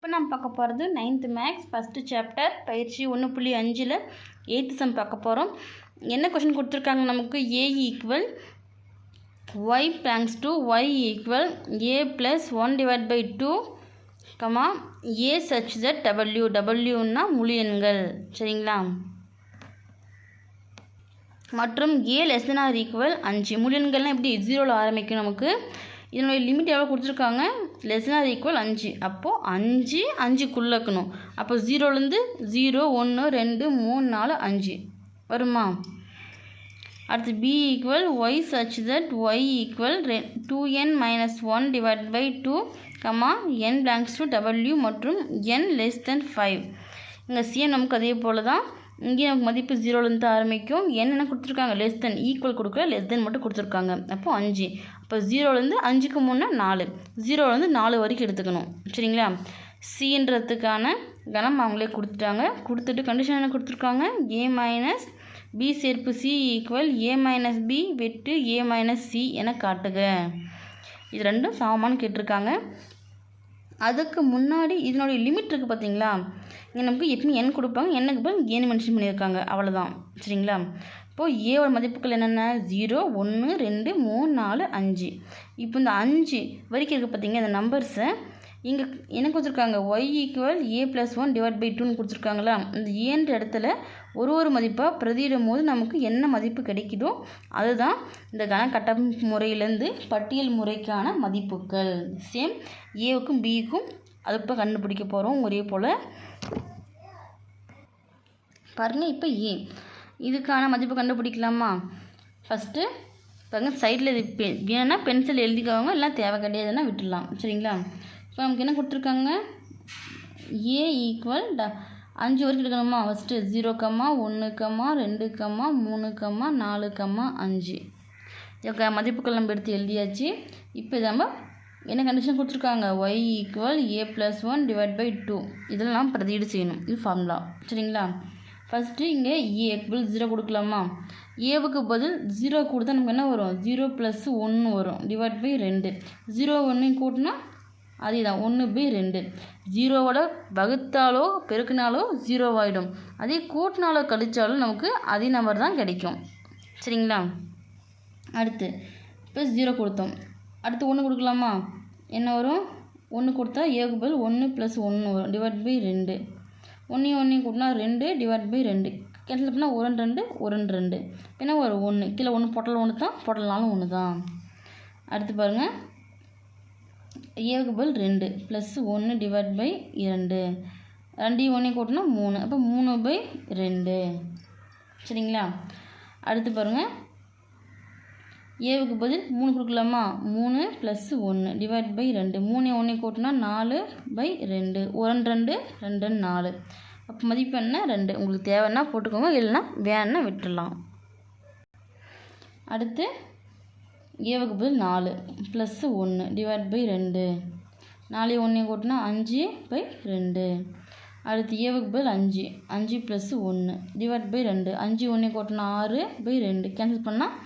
இப்போ நம்ம பார்க்க போகிறது நைன்த்து மேக்ஸ் ஃபஸ்ட்டு சாப்டர் பயிற்சி ஒன்று புள்ளி அஞ்சில் எயித்து சம் பார்க்க போகிறோம். என்ன கொஷின் கொடுத்துருக்காங்க நமக்கு? A equal Y belongs to Y equal A plus one divide by two comma A such that W டபிள்யூன்னா முழு எண்கள். சரிங்களா? மற்றும் A less than or equal அஞ்சு. முழு எண்கள்லாம் எப்படி? ஜீரோவில் ஆரம்பிக்கும் நமக்கு? இதனுடைய லிமிட் எவ்வளோ கொடுத்துருக்காங்க? லெஸ் தென் ஈக்குவல் அஞ்சு. அப்போது அஞ்சு அஞ்சுக்குள்ளே இருக்கணும். அப்போ ஜீரோலேருந்து ஜீரோ ஒன்று ரெண்டு மூணு நாலு அஞ்சு. வருமா? அடுத்து B equal Y such that Y equal ரெ two N minus one divide by two comma N belongs to W மற்றும் என் லெஸ் தென் ஃபைவ் இங்கே சிஎன் நமக்கு அதே போல் தான் இங்கே நமக்கு மதிப்பு ஜீரோலேருந்து ஆரம்பிக்கும். என்னென்ன கொடுத்துருக்காங்க? லெஸ் தென் ஈக்குவல் கொடுக்குற லெஸ் தென் மட்டும் கொடுத்துருக்காங்க. அப்போது அஞ்சு. அப்போ ஜீரோலேருந்து அஞ்சுக்கு முன்னே நாலு. ஜீரோலேருந்து நாலு வரைக்கும் எடுத்துக்கணும். சரிங்களா? சின்றதுக்கான கணம் அவங்களே கொடுத்துட்டாங்க. கொடுத்துட்டு கண்டிஷன் என்ன கொடுத்துருக்காங்க? ஏ மைனஸ் பி சேர்ப்பு C equal A minus B வெட்டு ஏ மைனஸ் சி என காட்டுக. இது ரெண்டும் சமமானு கேட்டிருக்காங்க. அதுக்கு முன்னாடி இதனுடைய லிமிட் இருக்குது பார்த்தீங்களா இங்கே நமக்கு எப்பயும் என் கொடுப்பாங்க. என்னக்கு போய் ஏன்னு மென்ஷன் பண்ணியிருக்காங்க. அவ்வளோதான் சரிங்களா? இப்போது ஏவோட மதிப்புகள் என்னென்ன? ஜீரோ ஒன்று ரெண்டு மூணு நாலு அஞ்சு. இப்போ இந்த அஞ்சு வரைக்கும் இருக்குது பார்த்தீங்க இந்த நம்பர்ஸை இங்கே என்ன கொடுத்துருக்காங்க? Y equal A plus one divide by டூன்னு கொடுத்துருக்காங்களா? இந்த ஏன்ற இடத்துல ஒரு ஒரு மதிப்பாக பிரதியிடும் போது நமக்கு என்ன மதிப்பு கிடைக்குதோ அதுதான் இந்த கணக்கட்டம் முறையிலேருந்து பட்டியல் முறைக்கான மதிப்புகள். சேம் ஏவுக்கும் பிக்கும் அது இப்போ கண்டுபிடிக்க போகிறோம் ஒரே போல். பாருங்கள் இப்போ ஏ இதுக்கான மதிப்பு கண்டுபிடிக்கலாமா? ஃபஸ்ட்டு பாருங்கள் சைடில் இது பெ வேணும்னா பென்சில் எழுதிக்கோங்க எல்லாம் தேவை கிடையாதுன்னா விட்டுடலாம். சரிங்களா? இப்போ நமக்கு என்ன கொடுத்துருக்காங்க? ஏ ஈக்குவல் ட அஞ்சு வரைக்கும் எடுக்கணுமா? ஃபஸ்ட்டு ஜீரோ கம்மா ஒன்று கம்மா ரெண்டு கம்மா மூணு கம்மா நாலு கம்மா அஞ்சு. ஓகே மதிப்புகள் நம்ம எடுத்து எழுதியாச்சு. இப்போ நம்ம என்ன கண்டிஷன் கொடுத்துருக்காங்க? Y equal A plus one divide by two இதெல்லாம் நாம் செய்யணும். இது ஃபார்முலா சரிங்களா? ஃபஸ்ட்டு இங்கே ஏ ஈக்குவல் ஜீரோ கொடுக்கலாமா? ஏவுக்கு பதில் ஜீரோ கொடுத்தா நமக்கு என்ன வரும்? ஜீரோ ப்ளஸ் ஒன்று வரும். டிவைட் பை ரெண்டு. ஜீரோ ஒன்று கூட்டினா அதே தான் ஒன்று பை ரெண்டு. ஜீரோவோட வகுத்தாலோ பெருக்கினாலோ ஜீரோவாயிடும். அதே கூட்டினாலோ கழிச்சாலும் நமக்கு அதே நம்பர் தான் கிடைக்கும். சரிங்களா? அடுத்து இப்போ ஜீரோ கொடுத்தோம். அடுத்து ஒன்று கொடுக்கலாமா? என்ன வரும்? ஒன்று கொடுத்தா ஏவுக்கு பதில் ஒன்று ப்ளஸ் ஒன்று வரும். டிவைட் பை ரெண்டு. ஒன்றையும் ஒன்றையும் கூட்டினா ரெண்டு டிவைட் பை ரெண்டு. கேன்சல் பண்ணால் ஒரு ரெண்டு ஒரு ரெண்டு என்ன ஒரு ஒன்று கீழே ஒன்று பொட்டல் ஒன்று தான் பொட்டல்னாலும் ஒன்று தான் அடுத்து பாருங்கள் ஏவுக்கு பதில் ரெண்டு ப்ளஸ் ஒன்று டிவைட் பை இரண்டு. ரெண்டு ஒன்றே கூட்டினா மூணு. அப்போ மூணு பை ரெண்டு. சரிங்களா? அடுத்து பாருங்கள் ஏவுக்கு பதில் மூணு கொடுக்கலாமா? மூணு ப்ளஸ் ஒன்று டிவைட் பை ரெண்டு. மூணு ஒன்று கூட்டினா நாலு பை ரெண்டு. ஒன் ரெண்டு ரெண்டு நாலு. அப்போ மதிப்பு என்ன? ரெண்டு. உங்களுக்கு தேவைன்னா போட்டுக்கோங்க. இல்லைன்னா வேணுன்னா விட்டுடலாம் அடுத்து ஏவுக்கு பதில் நாலு. ப்ளஸ்ஸு ஒன்று டிவைட் பை ரெண்டு. நாலு ஒன்று கூட்டினா அஞ்சு பை ரெண்டு. அடுத்து ஏவுக்கு பதில் அஞ்சு. அஞ்சு ப்ளஸ்ஸு ஒன்று டிவைட் பை ரெண்டு. அஞ்சு ஒன்று கூட்டினா ஆறு பை ரெண்டு. கேன்சல் பண்ணால்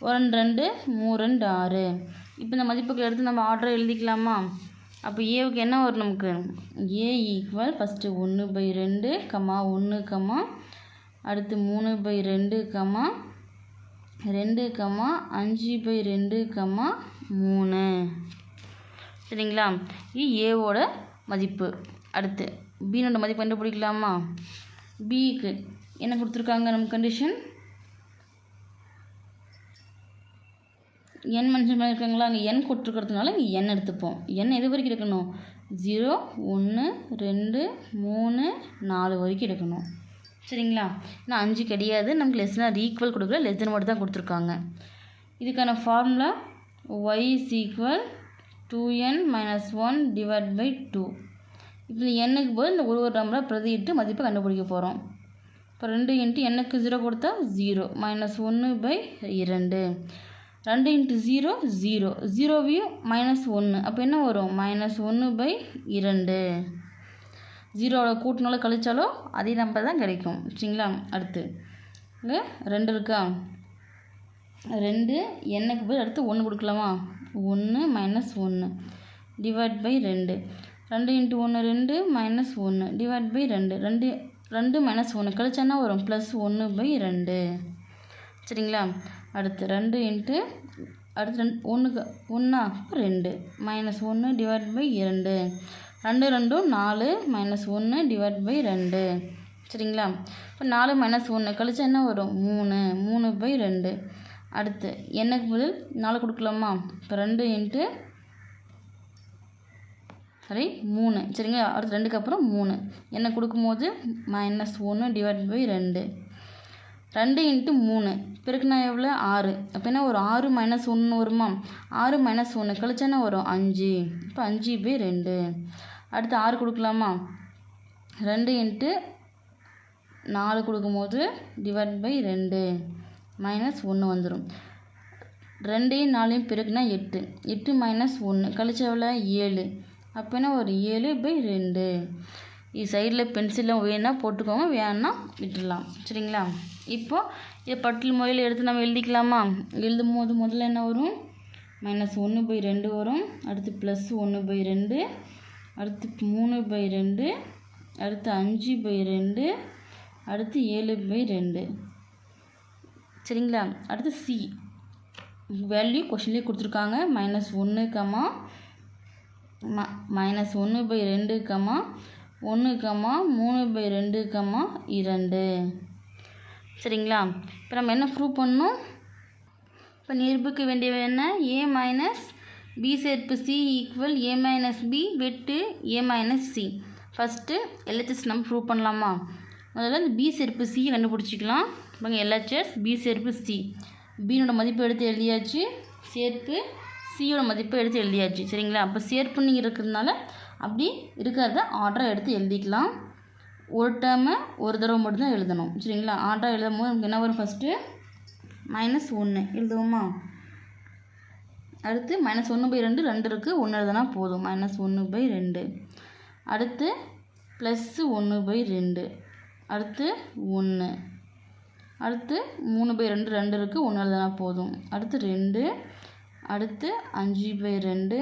ஒரு ரெண்டு மூணு ரெண்டு ஆறு. இப்போ இந்த மதிப்புகள் எடுத்து நம்ம ஆர்டர் எழுதிக்கலாமா? அப்போ ஏவுக்கு என்ன வரும் நமக்கு? ஏ ஈக்குவல் ஃபஸ்ட்டு ஒன்று பை ரெண்டு கம்மா ஒன்று கம்மா அடுத்து மூணு பை ரெண்டு கம்மா ரெண்டு கம்மா அஞ்சு பை ரெண்டு கம்மா மூணு. சரிங்களா? இது ஏவோட மதிப்பு. அடுத்து பீனோட மதிப்பு கண்டுபிடிக்கலாமா? பிக்கு என்ன கொடுத்துருக்காங்க? நம்ம கண்டிஷன் என் மென்ஷன் பண்ணியிருக்காங்களா அங்கே என் கொடுத்துருக்கிறதுனால இங்கே என் எடுத்துப்போம். என் எது வரைக்கும் எடுக்கணும்? ஜீரோ ஒன்று ரெண்டு மூணு நாலு வரைக்கும் எடுக்கணும். சரிங்களா? ஏன்னா அஞ்சு கிடையாது. நமக்கு லெஸ் தென் ஈக்குவல் கொடுக்கல லெஸ் தென் மட்டும் தான் கொடுத்துருக்காங்க. இதுக்கான formula Y is equal two N minus one divide by two இப்போ எண்ணுக்கு போது இந்த ஒரு ஒரு நம்பரை பிரதியிட்டு மதிப்பை கண்டுபிடிக்க போகிறோம் இப்போ ரெண்டு இன்ட்டு எண்ணுக்கு ஜீரோ கொடுத்தா ஜீரோ மைனஸ் ஒன்று பை இரண்டு. ரெண்டு இன்ட்டு ஜீரோ ஜீரோ ஜீரோவையும் மைனஸ் ஒன்று அப்போ என்ன வரும்? மைனஸ் ஒன்று பை இரண்டு. ஜீரோவில் கூட்டினாலும் கழித்தாலும் அதே நம்பர் தான் கிடைக்கும். சரிங்களா? அடுத்து. இங்கே ரெண்டு இருக்கா? ரெண்டு எண்ணுக்கு போய் அடுத்து ஒன்று கொடுக்கலாமா? ஒன்று மைனஸ் ஒன்று டிவைட் பை ரெண்டு. ரெண்டு இன்ட்டு ஒன்று ரெண்டு மைனஸ் ஒன்று டிவைட் பை ரெண்டு. ரெண்டு ரெண்டு மைனஸ் ஒன்று கழிச்சோன்னா வரும். ப்ளஸ் ஒன்று பை ரெண்டு. சரிங்களா? அடுத்து ரெண்டு இன்ட்டு அடுத்து ரெண்டு ஒன்றுக்கு ஒன்றா ரெண்டு. மைனஸ் ஒன்று டிவைட் பை இரண்டு. ரெண்டு ரெண்டும் நாலு மைனஸ் ஒன்று டிவைட் பை ரெண்டு. சரிங்களா? இப்போ நாலு மைனஸ் ஒன்று கழிச்சா என்ன வரும்? மூணு. மூணு பை ரெண்டு. அடுத்து என்னக்கு பதில்? நாலு கொடுக்கலாமா? இப்போ ரெண்டு இன்ட்டு சரி மூணு. சரிங்களா அடுத்து ரெண்டுக்கு அப்புறம் மூணு. என்ன கொடுக்கும்போது? மைனஸ் ஒன்று டிவைட் பை ரெண்டு. ரெண்டு இன்ட்டு மூணு. பெருக்குனா எவ்வளோ ஆறு. அப்போ என்ன ஒரு ஆறு மைனஸ் ஒன்று வருமா? ஆறு மைனஸ் ஒன்று கழிச்சானா வரும்? அஞ்சு. இப்போ அஞ்சு பை ரெண்டு. அடுத்து ஆறு கொடுக்கலாமா? ரெண்டு இன்ட்டு நாலு கொடுக்கும்போது டிவைட் பை ரெண்டு. மைனஸ் ஒன்று வந்துடும் ரெண்டையும் நாலையும் பிறகுனா எட்டு. எட்டு மைனஸ் ஒன்று கழிச்சவில் ஏழு. அப்போனா ஒரு ஏழு பை ரெண்டு. இது சைடில் பென்சிலும் வேணால் போட்டுக்கோங்க. வேணா விட்டுடலாம். சரிங்களா? இப்போது இதை பட்டில் முறையில் எடுத்து நம்ம எழுதிக்கலாமா? எழுதும் போது முதல்ல என்ன வரும்? மைனஸ் ஒன்று பை ரெண்டு வரும். அடுத்து ப்ளஸ் ஒன்று பை ரெண்டு. அடுத்து மூணு பை ரெண்டு அடுத்து அஞ்சு பை ரெண்டு அடுத்து ஏழு பை ரெண்டு. சரிங்களா? அடுத்து சி வேல்யூ கொஷின்லேயே கொடுத்துருக்காங்க. மைனஸ் ஒன்று கமா ம மைனஸ் ஒன்று பை ரெண்டு கமா ஒன்று கமா மூணு பை ரெண்டு கமா இரண்டு. சரிங்களா? இப்போ நம்ம என்ன ப்ரூவ் பண்ணணும்? இப்போ நிரூபிக்க வேண்டியது என்ன? ஏ மைனஸ் பி சேர்ப்பு C equal A minus B வெட்டு A minus C first L H S நம்ம ப்ரூவ் பண்ணலாமா? முதல்ல இந்த பி சேர்ப்பு சி கண்டுபிடிச்சிக்கலாம். இப்போ எல்ஹெச்எஸ் பி சேர்ப்பு சி பீனோட மதிப்பு எடுத்து எழுதியாச்சு. சேர்ப்பு சியோட மதிப்பு எடுத்து எழுதியாச்சு. சரிங்களா? அப்போ சேர்ப்பு நீங்கள் இருக்கிறதுனால அப்படி இருக்கிறத ஆர்டரை எடுத்து எழுதிக்கலாம். ஒரு டேர்மு ஒரு தடவை மட்டும்தான் எழுதணும். சரிங்களா? ஆர்டராக எழுதும் போது நமக்கு என்ன வரும் ஃபஸ்ட்டு மைனஸ் ஒன்று எழுதுவோமா? அடுத்து மைனஸ் ஒன்று பை ரெண்டு ரெண்டு இருக்குது ஒன்று எழுதுனா போதும். மைனஸ் ஒன்று பை ரெண்டு. அடுத்து ப்ளஸ்ஸு ஒன்று பை ரெண்டு. அடுத்து ஒன்று அடுத்து மூணு பை ரெண்டு ரெண்டு இருக்குது ஒன்று எழுதுனா போதும். அடுத்து ரெண்டு. அடுத்து அஞ்சு பை ரெண்டு.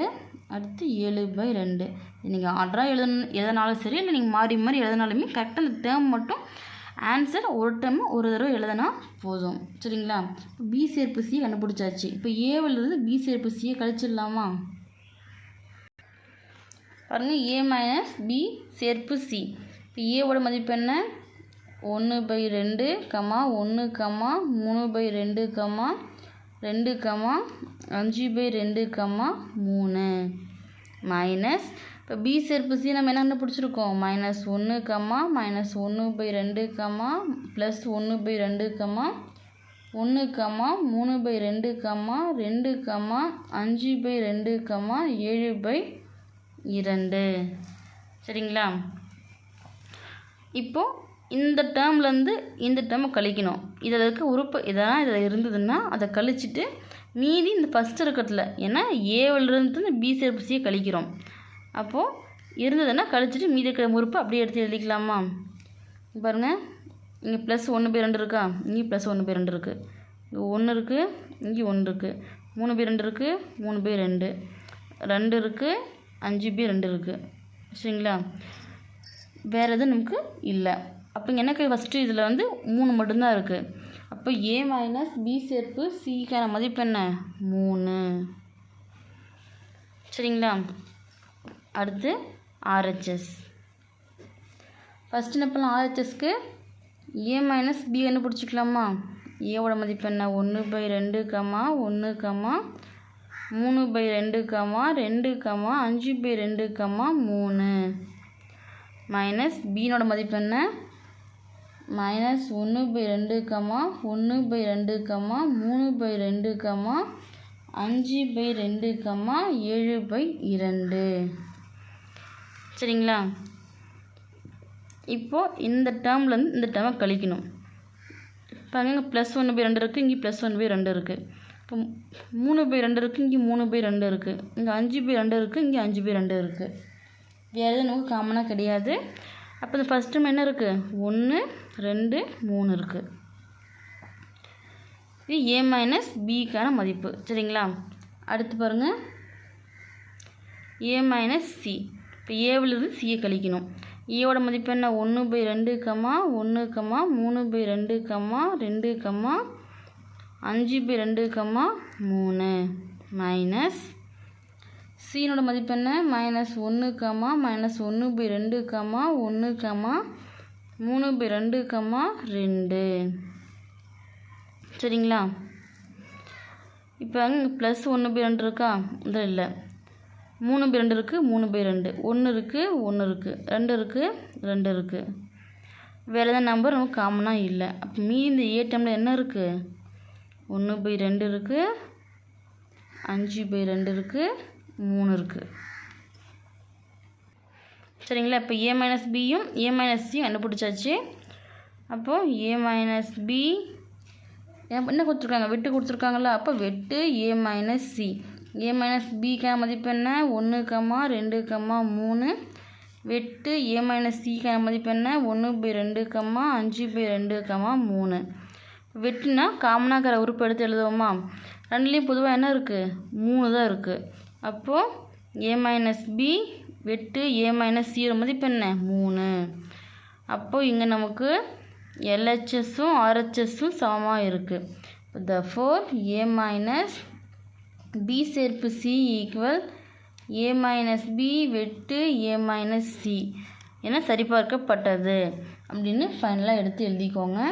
அடுத்து ஏழு பை ரெண்டு. நீங்கள் ஆர்டராக எழுதுன எழுதினாலும் சரி இல்லை நீங்கள் மாறி மாறி எழுதினாலுமே கரெக்டாக அந்த டேர்ம் மட்டும் ஆன்சர் ஒரு டைம் ஒரு தடவை எழுதினா போதும். சரிங்களா? இப்போ பி சேர்ப்பு சி கண்டுபிடிச்சாச்சு. இப்போ ஏவிலிருந்து பி சேர்ப்பு சியை கழிச்சிடலாமா? பாருங்கள் ஏ மைனஸ் பி சேர்ப்பு சி இப்போ ஏவோட மதிப்பு என்ன? ஒன்று பை ரெண்டு கமா ஒன்று கமா மூணு பை ரெண்டு கமா ரெண்டு கமா அஞ்சு பை ரெண்டு கமா மூணு. மைனஸ் இப்போ பி சேர்ப்பு சி நம்ம என்ன கண்டுபிடிச்சிருக்கோம்? மைனஸ் ஒன்று கம்மா மைனஸ் ஒன்று பை ரெண்டு கம்மா ப்ளஸ் ஒன்று பை ரெண்டு கம்மா ஒன்று கமா மூணு பை ரெண்டு கம்மா ரெண்டு கம்மா அஞ்சு பை ரெண்டு கமா ஏழு பை இரண்டு. சரிங்களா? இப்போது இந்த டேர்ம்லேருந்து இந்த டேர்மை கழிக்கணும். இதில் இருக்க உறுப்பு இதெல்லாம் இதில் இருந்ததுன்னா அதை கழிச்சிட்டு மீதி இந்த ஃபஸ்ட் இருக்கிறதுல ஏன்னா ஏவிலிருந்து பி சேர்ப்பு சியை கழிக்கிறோம். அப்போது இருந்ததுன்னா கழிச்சிட்டு மீதி இருக்கிற முறுப்பு அப்படியே எடுத்து எழுதிக்கலாமா? பாருங்கள் இங்கே ப்ளஸ் ஒன்று பை ரெண்டு இருக்கா? இங்கே ப்ளஸ் ஒன்று பை ரெண்டு இருக்குது இங்கே ஒன்று இருக்குது இங்கே ஒன்று இருக்குது மூணு பை ரெண்டு இருக்குது மூணு பை ரெண்டு. ரெண்டு இருக்குது அஞ்சு பை ரெண்டு இருக்குது சரிங்களா? வேறு எதுவும் நமக்கு இல்லை. அப்போ எனக்கு ஃபஸ்ட்டு இதில் வந்து மூணு மட்டும்தான் இருக்குது அப்போ ஏ மைனஸ் பி சேர்ப்பு சிக்கான மதிப்பு என்ன? மூணு. சரிங்களா? அடுத்து ஆர்ஹெச்எஸ் ஃபஸ்ட்டு என்ன பண்ணலாம்? ஆர்ஹெச்எஸ்க்கு ஏ மைனஸ் பி கண்டுபிடிச்சிக்கலாமா ஏவோட மதிப்பு என்ன? ஒன்று பை ரெண்டு கமா ஒன்று கமா மூணு பை ரெண்டு கமா ரெண்டு கமா அஞ்சு பை ரெண்டு கமா மூணு. மைனஸ் பீனோட மதிப்பு என்ன? மைனஸ் ஒன்று பை ரெண்டு கமா ஒன்று பை ரெண்டு கமா மூணு பை ரெண்டு கமா அஞ்சு பை ரெண்டு கமா ஏழு பை இரண்டு. சரிங்களா? இப்போது இந்த டேர்ம்லேருந்து இந்த டேர்மை கழிக்கணும். பாருங்க ப்ளஸ் ஒன்று பை ரெண்டு இருக்குது இங்கே ப்ளஸ் ஒன் பை ரெண்டு இருக்குது இப்போ மூணு பை ரெண்டு இருக்குது இங்கே மூணு பை ரெண்டு இருக்குது இங்கே அஞ்சு பை ரெண்டு இருக்குது இங்கே அஞ்சு பை ரெண்டு இருக்குது வேறு எதுவும் நமக்கு காமனாக கிடையாது. அப்போ இந்த ஃபஸ்ட் டைம் என்ன இருக்குது ஒன்று ரெண்டு மூணு இருக்குது இது ஏ மைனஸ் பிக்கான மதிப்பு. சரிங்களா? அடுத்து பாருங்கள் ஏ மைனஸ் சி இப்போ ஏவிலிருந்து சியை கழிக்கணும். E ஈயோட மதிப்பு என்ன? ஒன்று பை ரெண்டு கம்மா ஒன்று கம்மா மூணு பை ரெண்டு கம்மா ரெண்டு கம்மா அஞ்சு பை ரெண்டு கம்மா மூணு. மைனஸ் சீனோட மதிப்பு என்ன? மைனஸ் ஒன்று கம்மா மைனஸ் ஒன்று பை ரெண்டு கம்மா ஒன்று கம்மா மூணு பை ரெண்டு கம்மா ரெண்டு. சரிங்களா? இப்போ ப்ளஸ் ஒன்று பை ரெண்டு இருக்கா? இதில் இல்லை. மூணு பை ரெண்டு இருக்குது மூணு பை ரெண்டு. ஒன்று இருக்குது ஒன்று இருக்குது ரெண்டு இருக்குது ரெண்டு இருக்குது வேறு எதாவது நம்பர் நமக்கு காமனாக இல்லை. அப்போ மீதி இந்த ஏடிஎம்மில் என்ன இருக்குது ஒன்று பை ரெண்டு இருக்குது அஞ்சு பை ரெண்டு இருக்குது மூணு இருக்குது சரிங்களா? இப்போ ஏ மைனஸ் பியும் ஏ மைனஸ் சியும் கண்டுபிடிச்சாச்சு. அப்போது ஏ மைனஸ் பி என்ன கொடுத்துருக்காங்க? வெட்டு கொடுத்துருக்காங்களா அப்போ வெட்டு A minus C A minus பிக்கான மதிப்பு என்ன? ஒன்று கம்மா ரெண்டு கம்மா மூணு. வெட்டு ஏ மைனஸ் சிக்கான மதிப்பு என்ன? ஒன்று பை ரெண்டு கம்மா அஞ்சு பை ரெண்டு கம்மா மூணு. வெட்டுனா காமனாக இருக்கிற உறுப்பு எடுத்து எழுதுவோமா? ரெண்டுலேயும் பொதுவாக என்ன இருக்குது மூணு தான் இருக்குது அப்போது ஏ மைனஸ் பி வெட்டு ஏ மைனஸ் சியோட மதிப்பு என்ன? மூணு. அப்போது இங்கே நமக்கு எல்ஹெச்எஸும் ஆர்ஹெச்எஸும் சமமாக இருக்குது therefore A minus B சேர்ப்பு C equal A minus B வெட்டு ஏ மைனஸ் சி என சரிபார்க்கப்பட்டது. அப்படின்னு ஃபைனலாக எடுத்து எழுதிக்கோங்க.